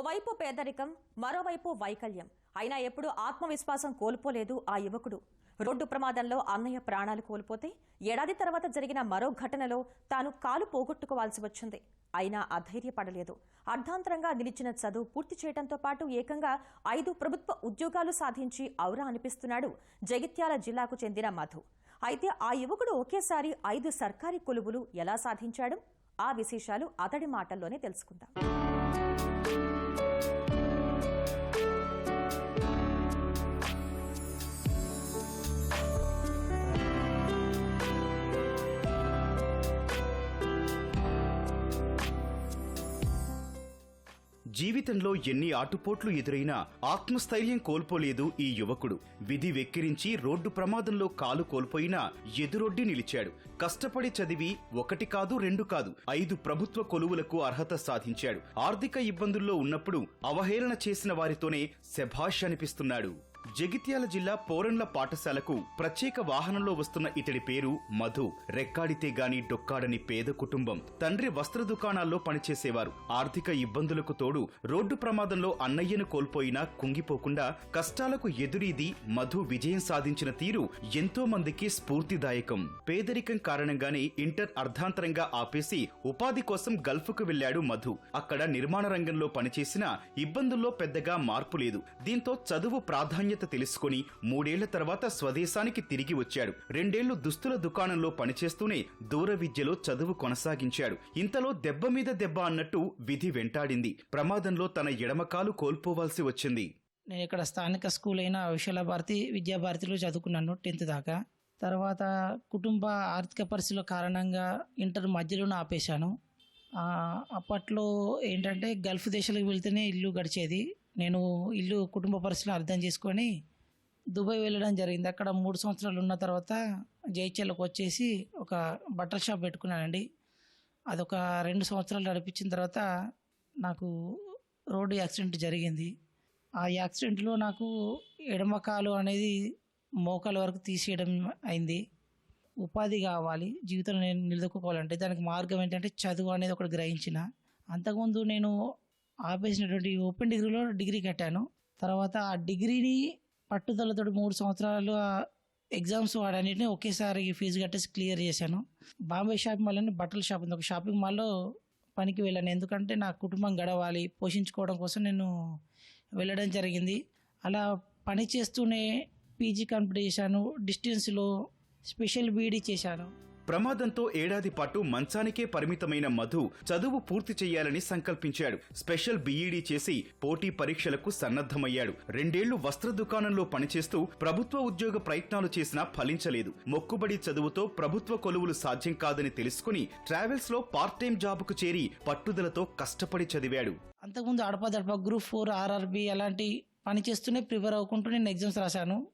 ఓవైపు పేదరికం మరోవైపు వైకల్యం. అయినా ఎప్పుడూ ఆత్మవిశ్వాసం కోల్పోలేదు ఆ యువకుడు. రోడ్డు ప్రమాదంలో అన్నయ్య ప్రాణాలు కోల్పోతే ఏడాది తర్వాత జరిగిన మరో ఘటనలో తాను కాలు పోగొట్టుకోవాల్సి వచ్చింది. అయినా అధైర్యపడలేదు. అర్ధాంతరంగా నిలిచిన చదువు పూర్తి చేయడంతో పాటు ఏకంగా ఐదు ప్రభుత్వ ఉద్యోగాలు సాధించి ఔరా అనిపిస్తున్నాడు జగిత్యాల జిల్లాకు చెందిన మధు. అయితే ఆ యువకుడు ఒకేసారి ఐదు సర్కారీ కొలువులు ఎలా సాధించాడు? ఆ విశేషాలు అతడి మాటల్లోనే తెలుసుకుందాం. జీవితంలో ఎన్ని ఆటుపోట్లు ఎదురైనా ఆత్మస్థైర్యం కోల్పోలేదు ఈ యువకుడు. విధి వెక్కిరించి రోడ్డు ప్రమాదంలో కాలు కోల్పోయినా ఎదురొడ్డి నిలిచాడు. కష్టపడి చదివి ఒకటి కాదు రెండు కాదు ఐదు ప్రభుత్వ కొలువులకు అర్హత సాధించాడు. ఆర్థిక ఇబ్బందుల్లో ఉన్నప్పుడు అవహేళన చేసిన వారితోనే శభాష్ అనిపిస్తున్నాడు. జగిత్యాల జిల్లా పోరెండ్ల పాఠశాలకు ప్రత్యేక వాహనంలో వస్తున్న ఇతడి పేరు మధు. రెక్కాడితే గాని డొక్కాడని పేద కుటుంబం. తండ్రి వస్త్ర దుకాణాల్లో పనిచేసేవారు. ఆర్థిక ఇబ్బందులకు తోడు రోడ్డు ప్రమాదంలో అన్నయ్యను కోల్పోయినా కుంగిపోకుండా కష్టాలకు ఎదురీది మధు విజయం సాధించిన తీరు ఎంతో మందికి స్ఫూర్తిదాయకం. పేదరికం కారణంగానే ఇంటర్ అర్ధాంతరంగా ఆపేసి ఉపాధి కోసం గల్ఫ్కు వెళ్ళాడు మధు. అక్కడ నిర్మాణ రంగంలో పనిచేసినా ఇబ్బందుల్లో పెద్దగా మార్పు లేదు. దీంతో చదువు ప్రాధాన్యత తెలుసుకుని మూడేళ్ళ తర్వాత స్వదేశానికి తిరిగి వచ్చాడు. రెండేళ్ళు దుస్తుల దుకాణంలో పనిచేస్తూనే దూర విద్యలో చదువు కొనసాగించాడు. ఇంతలో దెబ్బ మీద దెబ్బ అన్నట్టు విధి వెంటాడింది. ప్రమాదంలో తన ఎడమకాలు కోల్పోవాల్సి వచ్చింది. నేను ఇక్కడ స్థానిక స్కూల్ అయిన విశాల భారతి విద్యాభారతిలో చదువుకున్నాను టెన్త్ దాకా. తర్వాత కుటుంబ ఆర్థిక పరిస్థితుల కారణంగా ఇంటర్ మధ్యలోనే ఆపేశాను. అప్పట్లో ఏంటంటే గల్ఫ్ దేశాలకు వెళ్తేనే ఇల్లు గడిచేది. నేను ఇల్లు కుటుంబ పరిస్థితులు అర్థం చేసుకొని దుబాయ్ వెళ్ళడం జరిగింది. అక్కడ మూడు సంవత్సరాలు ఉన్న తర్వాత జైచర్లకు వచ్చేసి ఒక బట్టల షాప్ పెట్టుకున్నానండి. అదొక రెండు సంవత్సరాలు నడిపించిన తర్వాత నాకు రోడ్డు యాక్సిడెంట్ జరిగింది. ఆ యాక్సిడెంట్లో నాకు ఎడమకాలు అనేది మోకాల వరకు తీసేయడం అయింది. ఉపాధి కావాలి జీవితంలో నేను నిలదొక్కుకోవాలంటే దానికి మార్గం ఏంటంటే చదువు అనేది ఒకటి గ్రహించిన. అంతకుముందు నేను ఆపేసినటువంటి ఓపెన్ డిగ్రీలో డిగ్రీ కట్టాను. తర్వాత ఆ డిగ్రీని పట్టుదలతో మూడు సంవత్సరాలు ఎగ్జామ్స్ వాడన్నిటిని ఒకేసారి ఫీజు కట్టేసి క్లియర్ చేశాను. బాంబే షాపింగ్ మాల్ అని బట్టల షాప్ ఉంది. ఒక షాపింగ్ మాల్లో పనికి వెళ్ళాను. ఎందుకంటే నా కుటుంబం గడవాలి. పోషించుకోవడం కోసం నేను వెళ్ళడం జరిగింది. అలా పని చేస్తూనే పీజీ కంప్లీట్ చేశాను. డిస్టెన్స్లో స్పెషల్ బీడీ చేశాను. ప్రమాదంతో ఏడాది పాటు మంచానికే పరిమితమైన మధు చదువు పూర్తి చేయాలని సంకల్పించాడు. స్పెషల్ బీఈడీ చేసి పోటీ పరీక్షలకు సన్నద్ధమయ్యాడు. రెండేళ్ళు వస్త్ర దుకాణంలో పనిచేస్తూ ప్రభుత్వ ఉద్యోగ ప్రయత్నాలు చేసినా ఫలించలేదు. మొక్కుబడి చదువుతో ప్రభుత్వ కొలువులు సాధ్యం కాదని తెలుసుకుని ట్రావెల్స్లో పార్ట్ టైం జాబ్కు చేరి పట్టుదలతో కష్టపడి చదివాడు. అంతకుముందు అడపదడప గ్రూప్ ఫోర్ ఆర్ఆర్బి అలాంటి పని చేస్తూనే ప్రిపేర్ అవ్వకుంటూ నేను ఎగ్జామ్స్ రాశాను.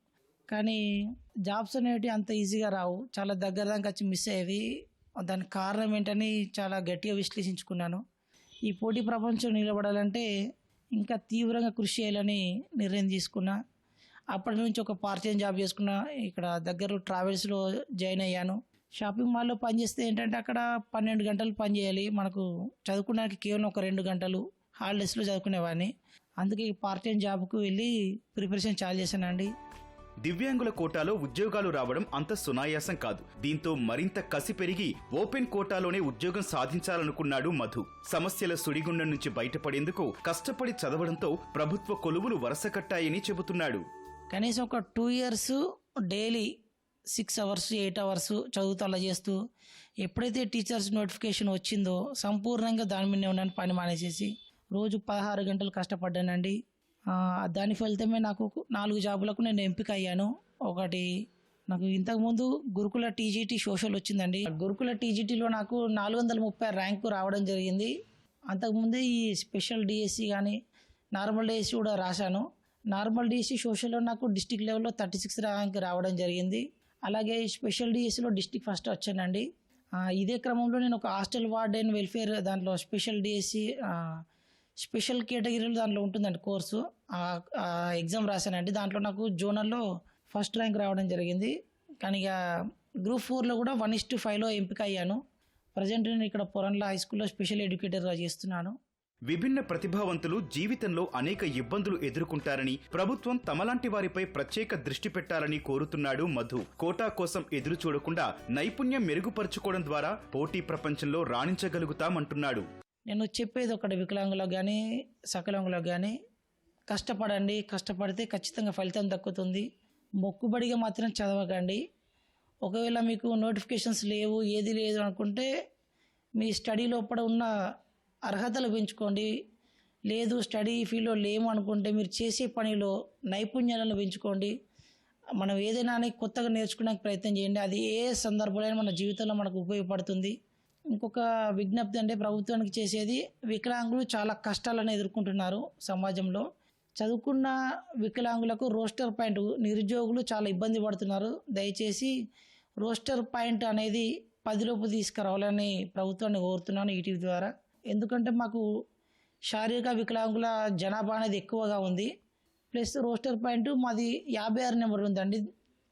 కానీ జాబ్స్ అనేవి అంత ఈజీగా రావు. చాలా దగ్గర దాకా వచ్చి మిస్ అయ్యేవి. దానికి కారణం ఏంటని చాలా గట్టిగా విశ్లేషించుకున్నాను. ఈ పోటీ ప్రపంచం నిలబడాలంటే ఇంకా తీవ్రంగా కృషి చేయాలని నిర్ణయం తీసుకున్నా. అప్పటి నుంచి ఒక పార్ట్ టైం జాబ్ చేసుకున్నా. ఇక్కడ దగ్గర ట్రావెల్స్లో జాయిన్ అయ్యాను. షాపింగ్ మాల్లో పనిచేస్తే ఏంటంటే అక్కడ పన్నెండు గంటలు పని చేయాలి. మనకు చదువుకోవడానికి కేవలం ఒక రెండు గంటలు హాలిడేస్లో చదువుకునేవాడిని. అందుకే ఈ పార్ట్ టైం జాబ్కు వెళ్ళి ప్రిపరేషన్ చాలా చేశానండి. దివ్యాంగుల కోటాలో ఉద్యోగాలు రావడం అంత సునాయాసం కాదు. దీంతో మరింత కసి పెరిగి ఓపెన్ కోటాలోనే ఉద్యోగం సాధించాలనుకున్నాడు మధు. సమస్యల సుడిగుండం నుంచి బయటపడేందుకు కష్టపడి చదవడంతో ప్రభుత్వ కొలువులు వరసకట్టాయని చెబుతున్నాడు. కనీసం ఒక two years daily six hours eight hours చదువుతూ అలా చేస్తూ ఎప్పుడైతే టీచర్స్ నోటిఫికేషన్ వచ్చిందో సంపూర్ణంగా దాని మీద ఉన్నాను పని మానేసేసి రోజు పదహారు గంటలు కష్టపడ్డానండి. దాని ఫలితమే నాకు నాలుగు జాబులకు నేను ఎంపిక అయ్యాను ఒకటి నాకు ఇంతకుముందు గురుకుల టీజీటీ సోషల్ వచ్చిందండి. గురుకుల టీజీటీలో నాకు నాలుగు వందల ముప్పై ర్యాంకు రావడం జరిగింది. అంతకుముందే ఈ స్పెషల్ డిఎస్సి కానీ నార్మల్ డిఎస్సి కూడా రాశాను. నార్మల్ డిఎస్సి సోషల్లో నాకు డిస్టిక్ లెవెల్లో థర్టీ సిక్స్ ర్యాంక్ రావడం జరిగింది. అలాగే స్పెషల్ డిఎస్సిలో డిస్టిక్ ఫస్ట్ వచ్చానండి. ఇదే క్రమంలో నేను ఒక హాస్టల్ వార్డ్ అండ్ వెల్ఫేర్ దాంట్లో స్పెషల్ డిఎస్సి స్పెషల్ కేటగిరీలు దాంట్లో ఉంటుందండి కోర్సు. ఎగ్జామ్ రాశానండి. దాంట్లో నాకు జోనల్లో ఫస్ట్ ర్యాంక్ రావడం జరిగింది. కానీ ఇక గ్రూప్ ఫోర్లో కూడా వన్ ఇస్ టు ఫైవ్లో ఎంపిక అయ్యాను ప్రజెంట్ నేను ఇక్కడ పొరంలో హై స్కూల్లో స్పెషల్ ఎడ్యుకేటర్గా చేస్తున్నాను. విభిన్న ప్రతిభావంతులు జీవితంలో అనేక ఇబ్బందులు ఎదుర్కొంటారని ప్రభుత్వం తమలాంటి వారిపై ప్రత్యేక దృష్టి పెట్టాలని కోరుతున్నాడు మధు. కోటా కోసం ఎదురు చూడకుండా నైపుణ్యం మెరుగుపరుచుకోవడం ద్వారా పోటీ ప్రపంచంలో రాణించగలుగుతామంటున్నాడు. నేను చెప్పేది ఒకటి వికలాంగులకు కానీ సకలాంగులకు కానీ కష్టపడండి కష్టపడితే ఖచ్చితంగా ఫలితం దక్కుతుంది. మొక్కుబడిగా మాత్రం చదవకండి. ఒకవేళ మీకు నోటిఫికేషన్స్ లేవు ఏది లేదు అనుకుంటే మీ స్టడీ లోపల ఉన్న అర్హతలు పెంచుకోండి. లేదు స్టడీ ఫీల్డ్లో లేము అనుకుంటే మీరు చేసే పనిలో నైపుణ్యాలను పెంచుకోండి. మనం ఏదైనా కొత్తగా నేర్చుకోవడానికి ప్రయత్నం చేయండి. అది ఏ సందర్భంలో మన జీవితంలో మనకు ఉపయోగపడుతుంది. ఇంకొక విజ్ఞప్తి అంటే ప్రభుత్వానికి చేసేది వికలాంగులు చాలా కష్టాలను ఎదుర్కొంటున్నారు సమాజంలో. చదువుకున్న వికలాంగులకు రోస్టర్ పాయింట్ నిరుద్యోగులు చాలా ఇబ్బంది పడుతున్నారు. దయచేసి రోస్టర్ పాయింట్ అనేది పదిలోపు తీసుకురావాలని ప్రభుత్వాన్ని కోరుతున్నాను ఈటీవీ ద్వారా. ఎందుకంటే మాకు శారీరక వికలాంగుల జనాభా అనేది ఎక్కువగా ఉంది. ప్లస్ రోస్టర్ పాయింట్ మాది యాభై ఆరు నెంబర్ ఉందండి.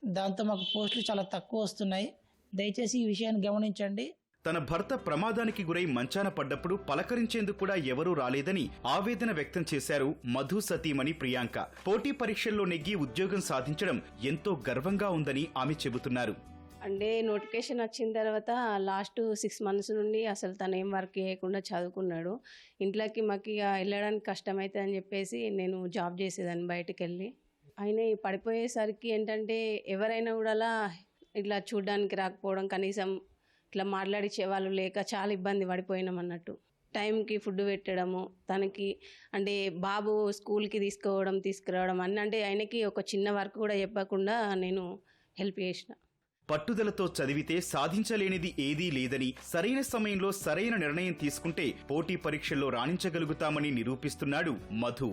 దాంతో మాకు పోస్టులు చాలా తక్కువ వస్తున్నాయి. దయచేసి ఈ విషయాన్ని గమనించండి. తన భర్త ప్రమాదానికి గురై మంచాన పడ్డప్పుడు పలకరించేందుకు కూడా ఎవరూ రాలేదని ఆవేదన వ్యక్తం చేశారు మధు సతీమణి ప్రియాంక. పోటీ పరీక్షల్లో నెగ్గి ఉద్యోగం సాధించడం ఎంతో గర్వంగా ఉందని ఆమె చెబుతున్నారు. అంటే నోటిఫికేషన్ వచ్చిన తర్వాత లాస్ట్ సిక్స్ మంత్స్ నుండి అసలు తను ఏం వర్క్ చేయకుండా చదువుకున్నాడు. ఇంట్లోకి మాకు ఇక వెళ్ళడానికి కష్టమవుతుంది అని చెప్పేసి నేను జాబ్ చేసేదాన్ని బయటకు వెళ్ళి ఆయన పడిపోయేసరికి ఏంటంటే ఎవరైనా కూడా ఇట్లా చూడడానికి రాకపోవడం కనీసం ఇట్లా మాట్లాడిచ్చే వాళ్ళు లేక చాలా ఇబ్బంది పడిపోయినాం అన్నట్టు. టైంకి ఫుడ్ పెట్టడము తనకి అంటే బాబు స్కూల్కి తీసుకోవడం తీసుకురావడం అన్నీ అంటే ఆయనకి ఒక చిన్న వర్క్ కూడా చెప్పకుండా నేను హెల్ప్ చేసిన. పట్టుదలతో చదివితే సాధించలేనిది ఏదీ లేదని సరైన సమయంలో సరైన నిర్ణయం తీసుకుంటే పోటీ పరీక్షల్లో రాణించగలుగుతామని నిరూపిస్తున్నాడు మధు.